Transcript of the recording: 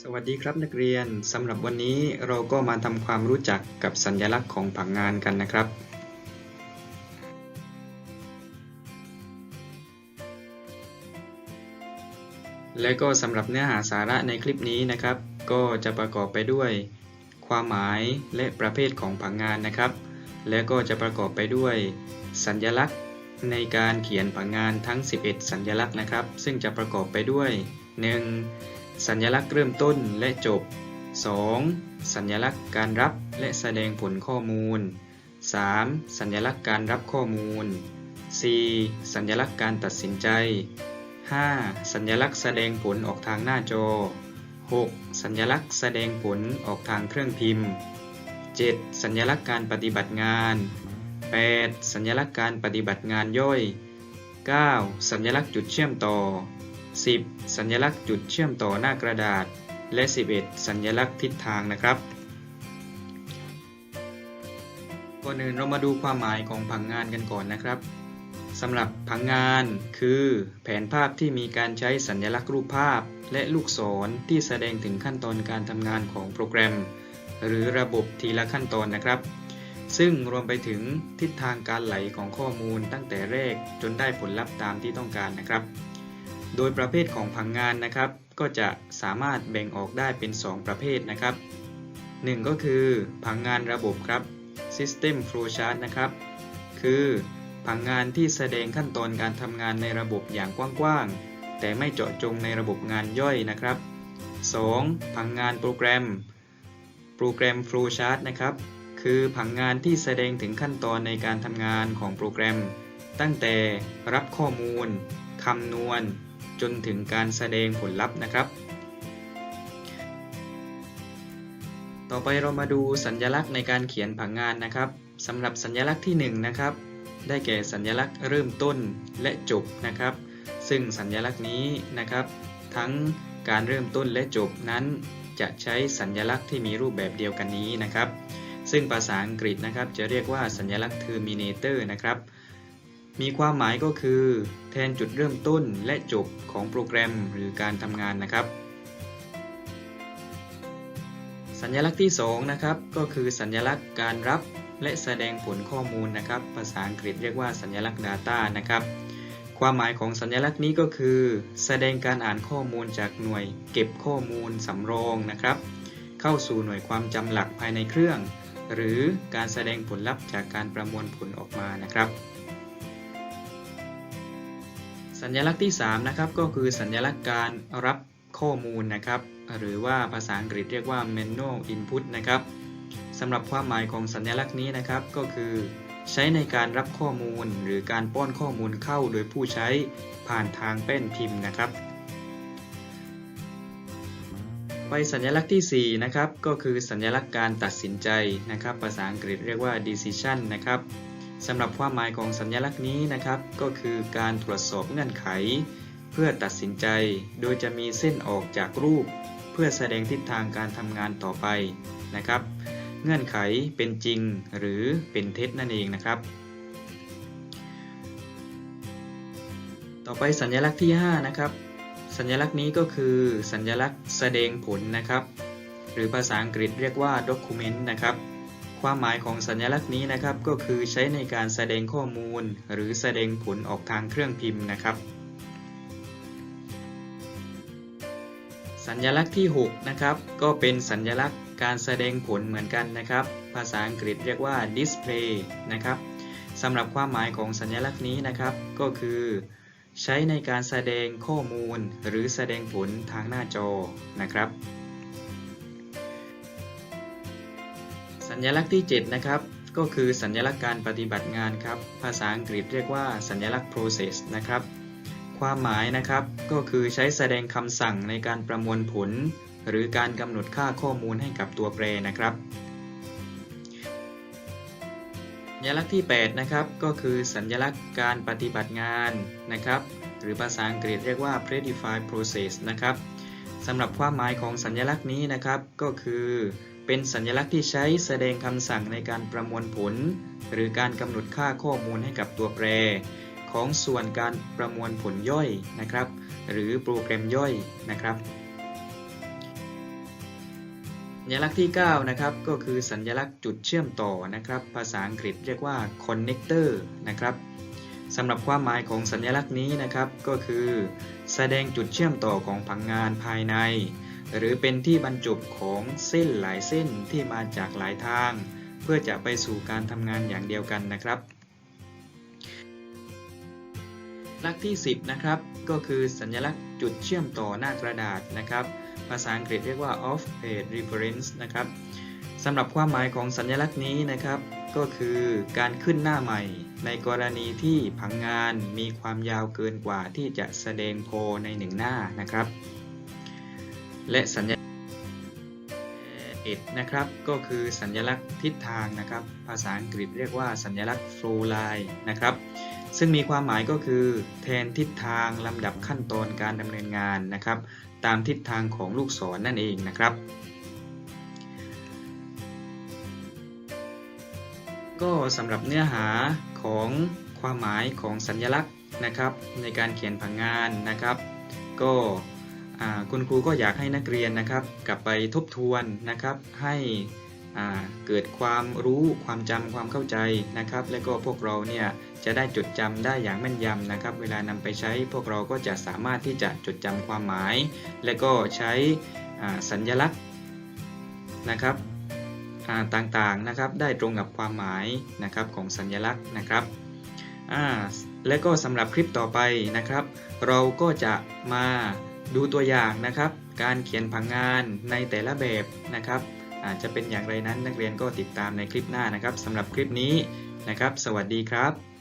สวัสดีครับนักเรียนสำหรับวันนี้เราก็มาทำความรู้จักกับสัญลักษณ์ของผังงานกันนะครับ และก็สำหรับเนื้อหาสาระในคลิปนี้นะครับ ก็จะประกอบไปด้วย ความหมายและประเภทของผังงานนะครับ และก็จะประกอบไปด้วย สัญลักษณ์ในการเขียนผังงานทั้ง 11 สัญลักษณ์นะครับ ซึ่งจะประกอบไปด้วย 1. สัญลักษณ์เริ่มต้นและจบ 2. สัญลักษณ์การรับและแสดงผลข้อมูล 3. สัญลักษณ์การรับข้อมูล 4. สัญลักษณ์การตัดสินใจ 5. สัญลักษณ์แสดงผลออกทางหน้าจอ 6. สัญลักษณ์แสดงผลออกทางเครื่องพิมพ์ 7. สัญลักษณ์การปฏิบัติงาน 8. สัญลักษณ์การปฏิบัติงานย่อย 9. สัญลักษณ์จุดเชื่อมต่อ 10. สัญลักษณ์จุดเชื่อมต่อหน้ากระดาษ และ 11 สัญลักษณ์ทิศทางนะครับก่อนอื่นเรามาดูความหมายของผังงานกันก่อนนะครับสำหรับผังงานคือแผนภาพที่มีการใช้สัญลักษณ์รูปภาพ และลูกศรที่แสดงถึงขั้นตอนการทำงานของโปรแกรม หรือระบบทีละขั้นตอนนะครับ ซึ่งรวมไปถึงทิศทางการไหลของข้อมูลตั้งแต่แรกจนได้ผลลัพธ์ตามที่ต้องการนะครับ โดยประเภทของผังงานนะครับ ก็จะสามารถแบ่งออกได้เป็น 2 ประเภทนะครับ 1 ก็คือผังงานระบบครับ System Flowchart นะครับ คือผังงานที่แสดงขั้นตอนการทำงานในระบบอย่างกว้างๆ แต่ไม่เจาะจงในระบบงานย่อยนะครับ 2. ผังงานโปรแกรม โปรแกรม Flowchart นะครับ คือผังงานที่แสดงถึงขั้นตอนในการทำงานของโปรแกรม ตั้งแต่รับข้อมูลคำนวณ จนถึงการแสดงผลลัพธ์นะครับ ต่อไปเรามาดูสัญลักษณ์ในการเขียนผังงานนะครับสำหรับสัญลักษณ์ที่1นะครับได้แก่สัญลักษณ์เริ่มต้นและจบนะครับ ซึ่งสัญลักษณ์นี้นะครับ ทั้งการเริ่มต้นและจบนั้น จะใช้สัญลักษณ์ที่มีรูปแบบเดียวกันนี้นะครับ ซึ่งภาษาอังกฤษนะครับจะเรียกว่าสัญลักษณ์ terminator นะครับ มีความหมายก็คือ แทนจุดเริ่มต้นและจบของโปรแกรมหรือการทำงานนะครับ สัญลักษณ์ที่ 2 นะครับ ก็คือสัญลักษณ์การรับและแสดงผลข้อมูลนะครับ ภาษาอังกฤษเรียกว่าสัญลักษณ์ Data นะครับความหมายของสัญลักษณ์นี้ก็คือ แสดงการอ่านข้อมูลจากหน่วย เก็บข้อมูลสำรองนะครับ เข้าสู่หน่วยความจำหลักภายในเครื่อง หรือการแสดงผลลัพธ์จากการประมวลผลออกมานะครับ สัญลักษณ์ที่ 3 นะครับ ก็คือสัญลักษณ์การรับข้อมูลนะครับ หรือว่าภาษาอังกฤษเรียกว่า manual input นะครับสำหรับความหมายของสัญลักษณ์นี้นะครับ ก็คือ ใช้ในการรับข้อมูล หรือการป้อนข้อมูลเข้าโดยผู้ใช้ผ่านทางแป้นพิมพ์นะครับ ไปสัญลักษณ์ที่ 4 นะครับ ก็คือสัญลักษณ์การตัดสินใจนะครับ ภาษาอังกฤษเรียกว่า decision นะครับ สำหรับความหมายของสัญลักษณ์นี้นะครับ ก็คือการตรวจสอบเงื่อนไข เพื่อตัดสินใจ โดยจะมีเส้นออกจากรูป เพื่อแสดงทิศทางการทำงานต่อไปนะครับ เงื่อนไขเป็นจริงหรือเป็นเท็จนั่นเองนะครับ ต่อไปสัญลักษณ์ที่ 5 นะครับ สัญลักษณ์นี้ก็คือสัญลักษณ์แสดงผลนะครับ หรือภาษาอังกฤษเรียกว่า document นะครับ ความหมายของสัญลักษณ์นี้นะครับก็คือใช้ในการแสดงข้อมูล หรือแสดงผลออกทางเครื่องพิมพ์นะครับ สัญลักษณ์ที่6นะครับก็เป็นสัญลักษณ์การแสดงผลเหมือนกันนะครับ ภาษาอังกฤษเรียกว่า display นะครับสำหรับความหมายของสัญลักษณ์นี้นะครับก็คือ ใช้ในการแสดงข้อมูล หรือแสดงผลทางหน้าจอนะครับ สัญลักษณ์ที่ 7 นะครับ ก็คือสัญลักษณ์การปฏิบัติงานครับ ภาษาอังกฤษเรียกว่าสัญลักษณ์ process นะครับ ความหมายนะครับก็คือใช้แสดงคำสั่งในการประมวลผล หรือการกำหนดค่าข้อมูลให้กับตัวแปรนะครับสัญลักษณ์ที่ 8 นะครับ ก็คือสัญลักษณ์การปฏิบัติงานนะครับ หรือภาษาอังกฤษเรียกว่า predefined process นะครับสำหรับความหมายของสัญลักษณ์นี้นะครับ ก็คือ เป็นสัญลักษณ์ที่ใช้แสดงคำสั่งในการประมวลผล หรือการกำหนดค่าข้อมูลให้กับตัวแปร ของส่วนการประมวลผลย่อยนะครับ หรือโปรแกรมย่อยนะครับ สัญลักษณ์ที่ 9 นะครับก็คือสัญลักษณ์จุดเชื่อมต่อนะครับ ภาษาอังกฤษเรียกว่า connector นะครับสำหรับความหมายของสัญลักษณ์นี้นะครับก็คือ แสดงจุดเชื่อมต่อของผังงานภายใน หรือเป็นที่บรรจบของเส้นหลายเส้นที่มาจากหลายทาง เพื่อจะไปสู่การทำงานอย่างเดียวกันนะครับลักที่ 10 นะครับ ก็คือสัญลักษณ์จุดเชื่อมต่อหน้ากระดาษนะครับ ภาษาอังกฤษเรียกว่า off page reference นะครับสำหรับความหมายของสัญลักษณ์นี้นะครับ ก็คือการขึ้นหน้าใหม่ ในกรณีที่ผังงานมีความยาวเกินกว่าที่จะแสดงโพลในหนึ่งหน้านะครับ และสัญลักษณ์เอ็ดนะครับ ก็คือสัญลักษณ์ทิศทางนะครับ ภาษาอังกฤษเรียกว่าสัญลักษณ์ flow line นะครับ ซึ่งมีความหมายก็คือ แทนทิศทางลำดับขั้นตอนการดำเนินงานนะครับ ตามทิศทางของลูกศรนนั่นเองนะครับก็สำหรับเนื้อหาของความหมายของสัญลักษณ์นะครับ ในการเขียนผังงานนะครับ ก็ คุณครูก็อยากให้นักเรียนนะครับกลับไปทบทวนนะครับ ให้เกิดความรู้ความจำความเข้าใจนะครับ และก็พวกเราเนี่ยจะได้จดจำได้อย่างแม่นยำนะครับ เวลานำไปใช้พวกเราก็จะสามารถที่จะจดจำความหมาย และก็ใช้สัญลักษณ์นะครับอ่าต่างๆนะครับได้ตรงกับความหมายนะครับของสัญลักษณ์นะครับและก็สำหรับคลิปต่อไปนะครับ เราก็จะมา ดูตัวอย่างนะครับ การเขียนผังงานในแต่ละแบบนะครับอาจจะเป็นอย่างไรนั้นนักเรียนก็ติดตามในคลิปหน้านะครับสำหรับคลิปนี้นะครับ สวัสดีครับ